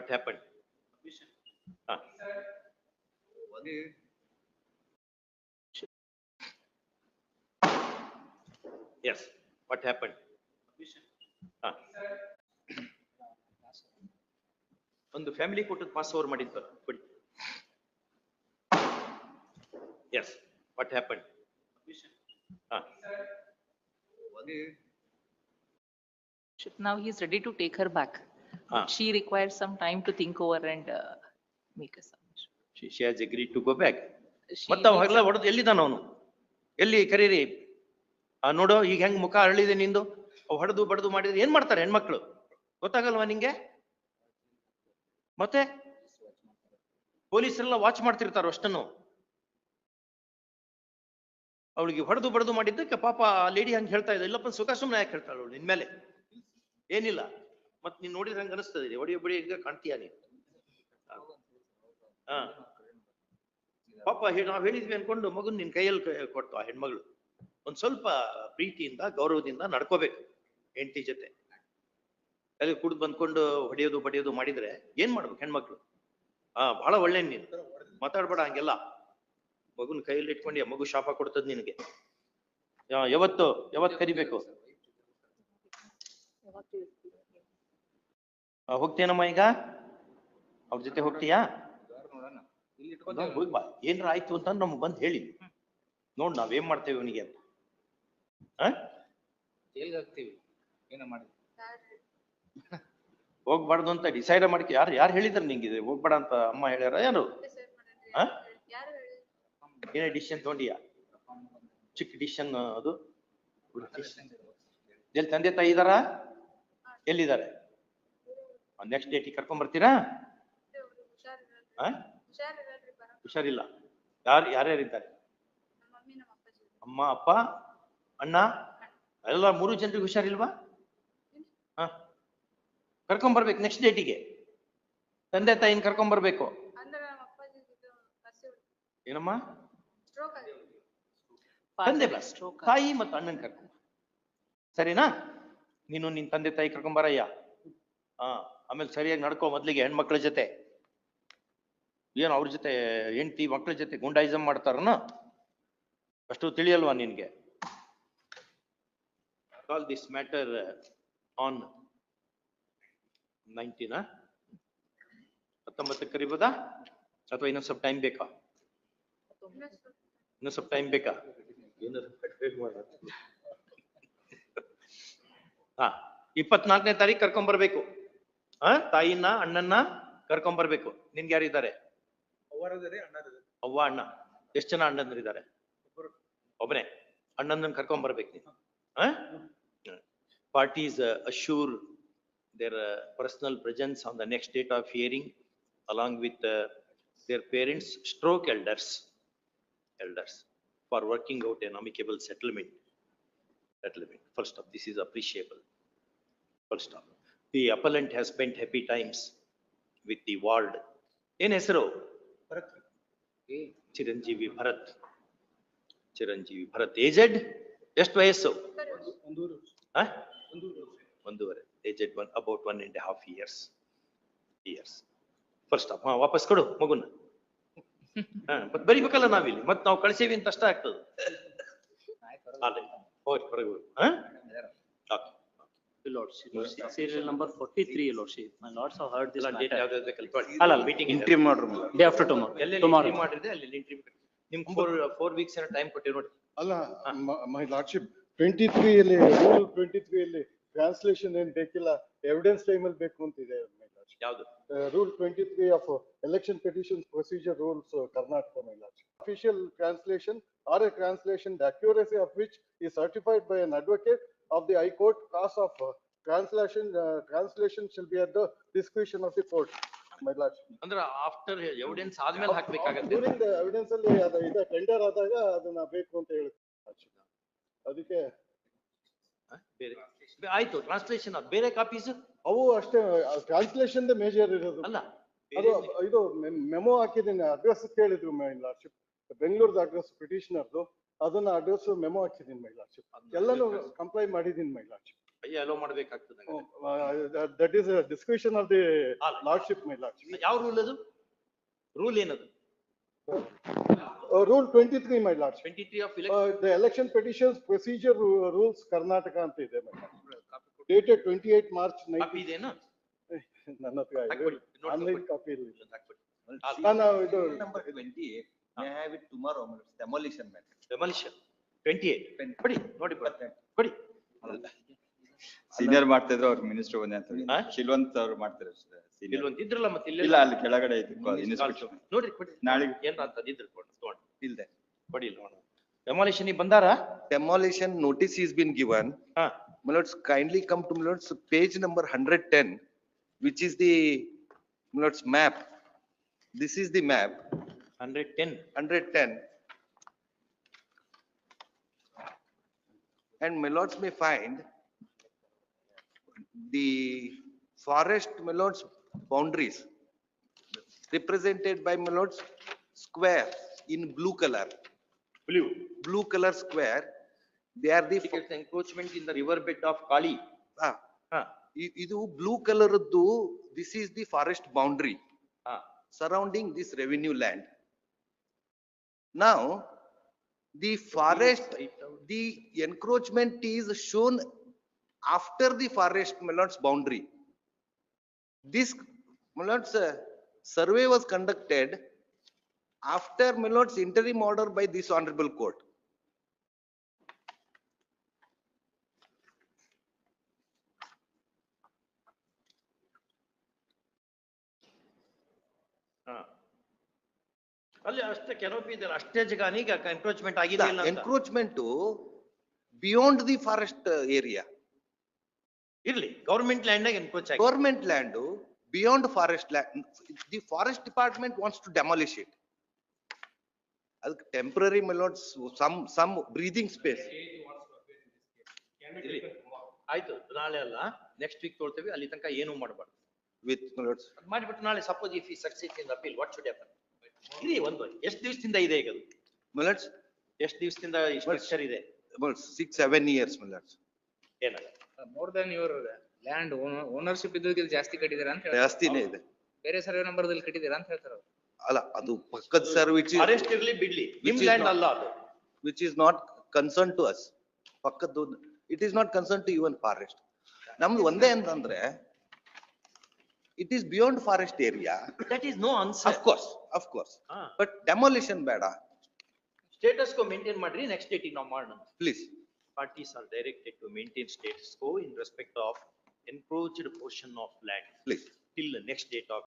What happen ಹಾ S what happen ಹಾ ಒಂದು ಫ್ಯಾಮಿಲಿ ಕೊಟ್ಟದ ಪಾಸ್ ಓವರ್ ಮಾಡಿದ್ದು ಕೊಡಿ ಎಸ್ ವಾಟ್ ಹ್ಯಾಪನ್ ಹಾ Now he's ready to take her back. Ah. She requires some time to think over and uh, make a submission. she she has agreed to go back. She ಮತ್ತ needs ಅವಾಗೆಲ್ಲ ಹೊಡೆದು ಎಲ್ಲಿದ್ದಾನ ಅವನು? ಎಲ್ಲಿ ಕರೀರಿ? ಆ ನೋಡು ಈಗ ಹೆಂಗ್ ಮುಖ ಅರಳಿದೆ ನಿಂದು? ಹೊಡೆದು ಬಡದು ಮಾಡಿದ್ರೆ ಏನ್ ಮಾಡ್ತಾರೆ ಹೆಣ್ಮಕ್ಳು? ಗೊತ್ತಾಗಲ್ವಾ ನಿಂಗೆ? ಮತ್ತೆ? ಪೊಲೀಸರೆಲ್ಲ ವಾಚ್ ಮಾಡ್ತಿರ್ತಾರ ಅಷ್ಟನ್ನು? ಅವಳಿಗೆ ಹೊಡೆದು ಬಡದು ಮಾಡಿದ್ದಕ್ಕೆ ಪಾಪ ಆ ಲೇಡಿ ಹಂಗೆ ಹೇಳ್ತಾ ಇದ್ದ. ಇಲ್ಲಪ್ಪ ಸುಖ ಸುಮ್ಮನೆ ಯಾಕೆ ಹೇಳ್ತಾಳೆ ಅವಳು ನಿನ್ಮೇಲೆ ಏನಿಲ್ಲ. ಮತ್ ನೀನ್ ನೋಡಿದ್ರೆ ಹಂಗ ಅನಿಸ್ತದೆ ಒಡಿ ಒಬ್ಬಡಿ ಈಗ ಕಾಣ್ತೀಯ ನೀನು? ಹಾ. ಪಾಪ ನಾವ್ ಹೇಳಿದ್ವಿ ಅನ್ಕೊಂಡು ಮಗುನ್ ನಿನ್ ಕೈಯಲ್ಲಿ ಕೊಟ್ಟು ಆ ಹೆಣ್ಮಗಳು. ಒಂದ್ ಸ್ವಲ್ಪ ಪ್ರೀತಿಯಿಂದ ಗೌರವದಿಂದ ನಡ್ಕೋಬೇಕು ಹೆಂಡತಿ ಜೊತೆ. ಅಲ್ಲಿ ಕುಡ್ದು ಬಂದ್ಕೊಂಡು ಹೊಡೆಯೋದು ಬಡಿಯೋದು ಮಾಡಿದ್ರೆ ಏನ್ ಮಾಡ್ಬೇಕು ಹೆಣ್ಮಕ್ಳು? ಹಾ ಬಹಳ ಒಳ್ಳೆ ನೀನು. ಮಾತಾಡ್ಬೇಡ ಹಂಗೆಲ್ಲ. ಮಗುನ್ ಕೈಯಲ್ಲಿ ಇಟ್ಕೊಂಡು ಮಗು ಶಾಪ ಕೊಡ್ತದ ನಿನಗೆ. ಯಾವತ್ತು ಯಾವತ್ ಕರಿಬೇಕು? ಆ, ಹೋಗ್ತೇನಮ್ಮ ಈಗ? ಅವ್ರ ಜೊತೆ ಹೋಗ್ತೀಯಾ? ಹೋಗ್ ಬಾ. ಏನ್ರ ಆಯ್ತು ಅಂತ ನಮ್ಗೆ ಬಂದ್ ಹೇಳಿ. ನೋಡ್ ನಾವೇನ್ ಏನ್ ಮಾಡ್ತೇವೆ ಅವನಿಗೆ ಅಂತ. ಆ? ಜೈಲ್ಗೆ ಹಾಕ್ತೀವಿ ಏನೋ ಮಾಡಿ ಹೋಗ್ಬಾರ್ದು ಅಂತ ಡಿಸೈಡ್ ಮಾಡ್ಕೊ ಯಾರು ಯಾರು ಹೇಳಿದ್ರು ನಿಂಗೆ ಇದು? ಹೋಗ್ಬೇಡ ಅಂತ ಅಮ್ಮ ಹೇಳ್ಯಾರ? ಯಾರು? ಏನೇ ಡಿಸಿಷನ್ ತಗೊಂಡಿಯಾ? ಚಿಕ್ಕ ಡಿಸಿಷನ್ ಅದು. ಎಲ್ಲಿ ತಂದೆ ತಾಯಿ ಇದಾರ? ಎಲ್ಲಿದ್ದಾರೆ? ನೆಕ್ಸ್ಟ್ ಡೇಟಿಗೆ ಕರ್ಕೊಂಡ್ ಬರ್ತೀರಾ? ಹುಷಾರಿಲ್ಲ. ಯಾರು ಯಾರ್ಯಾರಿದ್ದಾರೆ ಅಮ್ಮ ಅಪ್ಪ ಅಣ್ಣ? ಎಲ್ಲ ಮೂರು ಜನರಿಗೆ ಹುಷಾರಿಲ್ವಾ? ಹ. ಕರ್ಕೊಂಡ್ ಬರ್ಬೇಕು ನೆಕ್ಸ್ಟ್ ಡೇಟಿಗೆ ತಂದೆ ತಾಯಿನ ಕರ್ಕೊಂಡ್ ಬರ್ಬೇಕು. ಏನಮ್ಮ? ತಂದೆ ತಾಯಿ ಮತ್ತು ಅಣ್ಣನ್ ಕರ್ಕೊಂಡ್ ಸರಿನಾ? ನೀನು ನಿನ್ ತಂದೆ ತಾಯಿ ಕರ್ಕೊಂಡ್ ಬರಯ್ಯ. ಹಾ. ಆಮೇಲೆ ಸರಿಯಾಗಿ ನಡ್ಕೋ ಮೊದ್ಲಿಗೆ ಹೆಣ್ಮಕ್ಳ ಜೊತೆ. ಏನು ಅವ್ರ ಜೊತೆ ಹೆಂಡತಿ ಮಕ್ಳ ಜೊತೆ ಗುಂಡಾಯಿಸಮ್ ಮಾಡ್ತಾರನ? ಅಷ್ಟು ತಿಳಿಯಲ್ವಾ ನಿನ್ಗೆ? ಕಾಲ್ ದಿಸ್ ಮ್ಯಾಟರ್ ಆನ್ ನೈನ್ಟೀನಾ ಹತ್ತೊಂಬತ್ತಕ್ಕೆ ಕರಿಬೋದಾ? ಅಥವಾ ಇನ್ನೊಂದು ಸ್ವಲ್ಪ ಟೈಮ್ ಬೇಕಾ? ಇನ್ನೊಂದು ಸ್ವಲ್ಪ ಟೈಮ್ ಬೇಕಾ. ಹಾ, ಇಪ್ಪತ್ನಾಲ್ಕನೇ ತಾರೀಕು ಕರ್ಕೊಂಡ್ ಬರ್ಬೇಕು ಹಾ ತಾಯಿನ ಅಣ್ಣನ ಕರ್ಕೊಂಬರ್ಬೇಕು ನಿನಗೆ ಯಾರು ಇದ್ದಾರೆ ಅವ್ವರಿದ್ದಾರೆ ಅಣ್ಣನ ಅವ್ವ ಅಣ್ಣ. ಎಷ್ಟು ಜನ ಅಣ್ಣಂದರು ಇದ್ದಾರೆ ಒಬ್ಬನೇ ಅಣ್ಣಂದನ್ ಕರ್ಕೊಂಬರ್ಬೇಕು ನೀನು ಆ? Party is assure their personal presence on the next date of hearing along with their parents stroke elders. Elders. For working out a settlement. Settlement. First of this is appreciable. First of. The appellant has spent happy times with the ward ಏನ್ ಹೆಸರು? Chiranjeevi Bharat. Chiranjeevi Bharat. Aged ಎಷ್ಟು ವಯಸ್ಸು? ಒಂದೂವರೆ. Aged one about one and half years years first ಹಾ ವಾಪಸ್ ಕೊಡು ಮಗುನ. ಹಾ ಮತ್ ಬರಿಬೇಕಲ್ಲ ನಾವಿಲ್ಲಿ. ಮತ್ತೆ ನಾವು ಕಳ್ಸೇವಿ ಅಂತ ಅಷ್ಟ ಆಗ್ತದೆ. ಹೊರಗೆ ಹೋಗಿ ಹಾ okay Your Lordship, Lordship, serial number forty-three, Your Lordship. My lords have heard this ಇಲ್ಲ ಡೇಟ್ matter. ಯಾವ್ದು ಬೇಕಲ್ಲ ತೊಗೊಳ್ಳಿ. ಅಲ್ಲ, ಅಲ್ಲ, meeting interim order, day after tomorrow, ಎಲ್ಲೆಲ್ಲಿ tomorrow. entry ಮಾಡಿದ್ರೆ ಅಲ್ಲಿ ಎಂಟ್ರಿ ನಿಮ್ ಫೋರ್ ಫೋರ್ ವೀಕ್ಸ್ ಏನೋ ಟೈಮ್ ಕೊಟ್ಟಿವಿ ನೋಡಿ. ಅಲ್ಲ ಮೈ ಲಾರ್ಡ್ಶಿಪ್ ಟ್ವೆಂಟಿ ತ್ರೀ ಅಲ್ಲಿ ರೂಲ್ ಟ್ವೆಂಟಿ ತ್ರೀ ಅಲ್ಲಿ ಟ್ರಾನ್ಸ್ಲೇಷನ್ ಏನ್ ಬೇಕಿಲ್ಲ ಎವಿಡೆನ್ಸ್ ಟೈಮ್ ಅಲ್ಲಿ ಬೇಕು ಅಂತಿದೆ ಯಾವ್ದು? Rule twenty three of election petition procedure rules Karnataka my lordship official translation are a translation the accuracy of which is certified by an advocate of the high court cause of uh, translation uh, translation shall be at the discretion of the court. My lordship ಅಂದ್ರೆ after evidence ಆದ್ಮೇಲೆ ಹಾಕ್ಬೇಕಾಗತ್ತೆ. During the evidence ಅಲ್ಲಿ ಅದ ಇದು tender ಆದಾಗ ಅದನ್ನ ಬೇಕು ಅಂತ ಹೇಳುತ್ತೆ ಅದಕ್ಕೆ ಬೇರೆ. ಆಯ್ತು ಟ್ರಾನ್ಸ್ಲೇಷನ್ ಬೇರೆ ಕಾಪೀಸ್ ಅವು ಅಷ್ಟೇ ಟ್ರಾನ್ಸ್ಲೇಷನ್ ಮೇಜರ್ ಇರೋದು. ಅಲ್ಲ ಅದು ಇದು ಮೆಮೊ ಹಾಕಿದ್ದೀನಿ ಅಡ್ರೆಸ್ ಕೇಳಿದ್ರು ಮೈ ಲಾರ್ಡ್ಶಿಪ್ ಬೆಂಗಳೂರದ ಅಡ್ರೆಸ್ ಪಿಟಿಷನರ್ದು ಅದನ್ನ ಅಡ್ರೆಸ್ ಮೆಮೋ ಹಾಕಿದೀನ್ ಮಹಿಳಾ ಎಲ್ಲಾನು ಕಂಪ್ಲೈ ಮಾಡಿದೀನ್ ಮಹಿಳಾ ಅಲೋ ಮಾಡಬೇಕಾಗ್ತದೆ that is description of the lordship ಮಹಿಳಾ ಯಾವ ರೂಲ್ ಅದು? ರೂಲ್ ಏನದು? Rule twenty three my lord twenty three of the election petitions procedure rules Karnataka ಅಂತ ಇದೆ my lord dated twenty eight March nine ನನ್ನ ಹತ್ರ ಆನ್ಲೈನ್ ಕಾಪಿ ಇರಲಿಲ್ಲ ನಾನು ಇದು number twenty eight May I have it tomorrow, demolition matter. Demolition, twenty-eight, ಕೊಡಿ. ನೋಡಿ senior ಮಾಡ್ತಿದ್ರು ಅವ್ರು ಮಿನಿಸ್ಟರ್ ಬಂದೆ ಅಂತ ಶಿಲ್ವಂತ್ ಅವ್ರು ಮಾಡ್ತಾರೆ ಶಿಲ್ವಂತ್ ಇದ್ರಲ್ಲ ಮತ್ತೆ ಇಲ್ಲ ಇಲ್ಲ ಅಲ್ಲಿ ಕೆಳಗಡೆ ಐತಿ ನೋಡ್ರಿ ಕೊಡಿ. ನಾಳೆ ಏನ್ ಅಂತ ಇದ್ರು ಕೊಡಿ ಇಲ್ದೆ. ಕೊಡಿ ಇಲ್ಲ ಡೆಮಾಲಿಷನ್ ಈಗ ಬಂದಾರ? Demolition notice is been given milords kindly come to milords page number hundred ten which is the milords map this is the map Hundred ten hundred ten. And my lords may find the forest, my lords, boundaries represented by my lords, square in blue color, blue blue color square. They are the, fo- encroachment in the river bed of Kali ah, ಹಾ E- ಇದು blue ಕಲರ್ದು this is the forest boundary ಹಾ surrounding this revenue land. Now, the forest, the encroachment is shown after the forest Melons boundary. This Melons uh, survey was conducted after Melons interim order by this honorable court. ಹಾ ಅಲ್ಲಿ ಅಷ್ಟೇ canopy ಇದೆ ಅಷ್ಟೇ ಜಾಗ ಈಗ encroachment ಆಗಿದೆ encroachment beyond the forest area ಇರ್ಲಿ government land encroach ಆಗಿದೆ land beyond forest land the forest department wants to demolish it ಅದಕ್ಕೆ temporary milord some some breathing space ಆಯ್ತು ನಾಳೆ ಅಲ್ಲ ನೆಕ್ಸ್ಟ್ ವೀಕ್ ತೊಳ್ತೇವೆ ಅಲ್ಲಿ ತನಕ ಏನು ಮಾಡಬಾರ್ದು. ವಿತ್ ಮೆಲೋಡ್ಸ್ ಮಾಡಿಬಿಟ್ಟು ನಾಳೆ ಸಪೋಸ್ ಇಫ್ ಈ success in appeal what should happen ಇರಿ ಒಂದು ಎಷ್ಟು ದಿವಸದಿಂದ ಇದೆ ಈಗ ಅದು Melons, ಎಷ್ಟು ದಿವಸದಿಂದ ಈ ಸ್ಟ್ರಕ್ಚರ್ ಇದೆ six, seven years melons. ಏನಾಗ more than your land ownership ಇದ್ದಕ್ಕೆ ಜಾಸ್ತಿ ಕಟ್ಟಿದಾರೆ ಅಂತ ಹೇಳ್ತಾರೆ ಜಾಸ್ತಿನೇ ಇದೆ. ಬೇರೆ ಸರ್ವೆ ನಂಬರ್ ದಲ್ಲಿ ಕಟ್ಟಿದೀರ ಅಂತ ಹೇಳ್ತಾರೆ ಅವ್ರು. ಅಲ್ಲ, ಅದು ಪಕ್ಕದ ಸರ್ ವಿಚ್ ಅರೆಸ್ಟ್ ಇರಲಿ ಬಿಡ್ಲಿ ನಿಮ್ Which is ಲ್ಯಾಂಡ್ not- ಅಲ್ಲ ಅದು which is not concern to us. ಪಕ್ಕದ್ದು, it is not concern to even forest. ನಮ್ದು ಒಂದೇ ಅಂತಂದ್ರೆ, it is beyond forest area. That is no answer. Of course, of course. Ah. But demolition beda. Status quo maintain madri next date in Amarna. Please. Parties are directed to maintain status quo in respect of encroached portion of land. Please. Till the next date of